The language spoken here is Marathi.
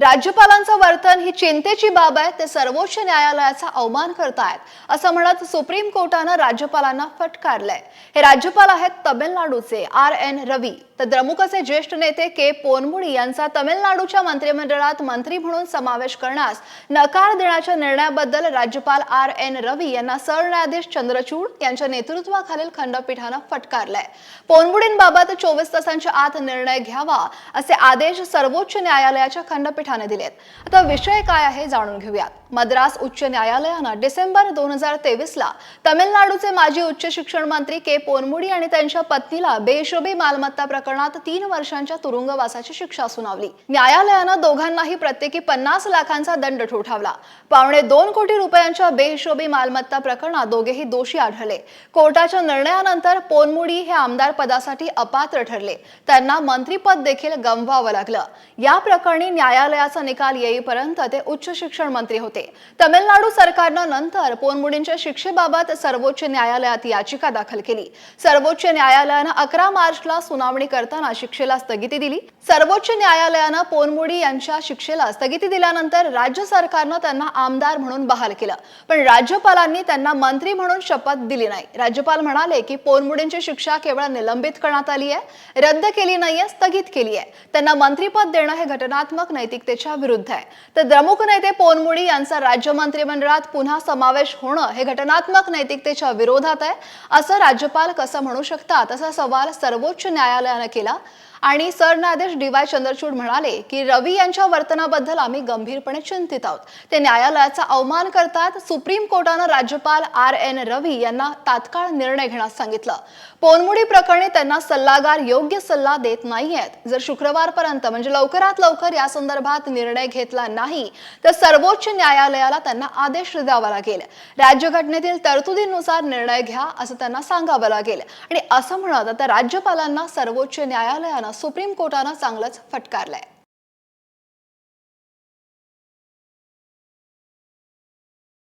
राज्यपालांचं वर्तन ही चिंतेची बाब आहे ते सर्वोच्च न्यायालयाचा अवमान करतायत असं म्हणत सुप्रीम कोर्टानं राज्यपालांना फटकारलंय. हे राज्यपाल आहेत तमिळनाडूचे आर एन रवी. तर द्रमुकचे ज्येष्ठ नेते के पोनमुडी यांचा तमिळनाडूच्या मंत्रिमंडळात मंत्री म्हणून समावेश करण्यास नकार देण्याच्या निर्णयाबद्दल राज्यपाल आर एन रवी यांना सरन्यायाधीश चंद्रचूड यांच्या नेतृत्वाखालील खंडपीठानं फटकारलंय. पोनमुडींबाबत चोवीस तासांच्या आत निर्णय घ्यावा असे आदेश सर्वोच्च न्यायालयाच्या खंडपीठाने दिलेत. आता विषय काय आहे जाणून घेऊयात. मद्रास उच्च न्यायालयानं डिसेंबर दोन हजार तेवीसला तमिळनाडूचे माजी उच्च शिक्षण मंत्री के पोनमुडी आणि त्यांच्या पत्नीला बेशोबी मालमत्ता प्रकरणात तीन वर्षांच्या तुरुंगवासाची शिक्षा सुनावली. न्यायालयानं दोघांनाही प्रत्येकी पन्नास लाखांचा दंड ठोठावला. पावणे दोन कोटी रुपयांच्या बेहिशोबी मालमत्ता प्रकरणात दोघेही दोषी आढळले. कोर्टाच्या निर्णयानंतर पोनमुडी हे आमदार पदासाठी अपात्र ठरले. त्यांना मंत्रीपद देखील गमवावं लागलं. या प्रकरणी न्यायालयाचा निकाल येईपर्यंत ते उच्च शिक्षण मंत्री होते. तमिळनाडू सरकारनं नंतर पोनमुडींच्या शिक्षेबाबत सर्वोच्च न्यायालयात याचिका दाखल केली. सर्वोच्च न्यायालयानं अकरा मार्चला सुनावणी करताना शिक्षेला स्थगिती दिली. सर्वोच्च न्यायालयानं पोनमुडी यांच्या शिक्षेला स्थगिती दिल्यानंतर राज्य सरकारनं त्यांना आमदार म्हणून बहाल केलं. पण राज्यपालांनी त्यांना मंत्री म्हणून शपथ दिली नाही. राज्यपाल म्हणाले की पोनमुडींची शिक्षा केवळ निलंबित करण्यात आली आहे. रद्द केली नाहीये स्थगित केली आहे त्यांना मंत्रीपद देणं हे घटनात्मक नैतिकतेच्या विरुद्ध आहे. तर द्रमुक नेते पोनमुडी यांचा राज्य मंत्रिमंडळात पुन्हा समावेश होणं हे घटनात्मक नैतिकतेच्या विरोधात आहे. असं राज्यपाल कसं म्हणू शकतात? असा सवाल सर्वोच्च न्यायालयानं केला. आणि सरन्यायाधीश डी वाय चंद्रचूड म्हणाले की रवी यांच्या वर्तनाबद्दल आम्ही गंभीरपणे चिंतित आहोत. ते न्यायालयाचा अवमान करतात. सुप्रीम कोर्टानं राज्यपाल आर एन रवी यांना तात्काळ निर्णय घेण्यास सांगितलं. पोनमुडी प्रकरणी त्यांना सल्लागार योग्य सल्ला देत नाहीयेत. जर शुक्रवारपर्यंत म्हणजे लवकरात लवकर या संदर्भात निर्णय घेतला नाही तर सर्वोच्च न्यायालयाला त्यांना आदेश द्यावा लागेल. राज्यघटनेतील तरतुदींनुसार निर्णय घ्या असं त्यांना सांगावं लागेल. आणि असं म्हणत आता राज्यपालांना सर्वोच्च न्यायालयानं सुप्रीम कोर्टानं चांगलंच फटकारलंय.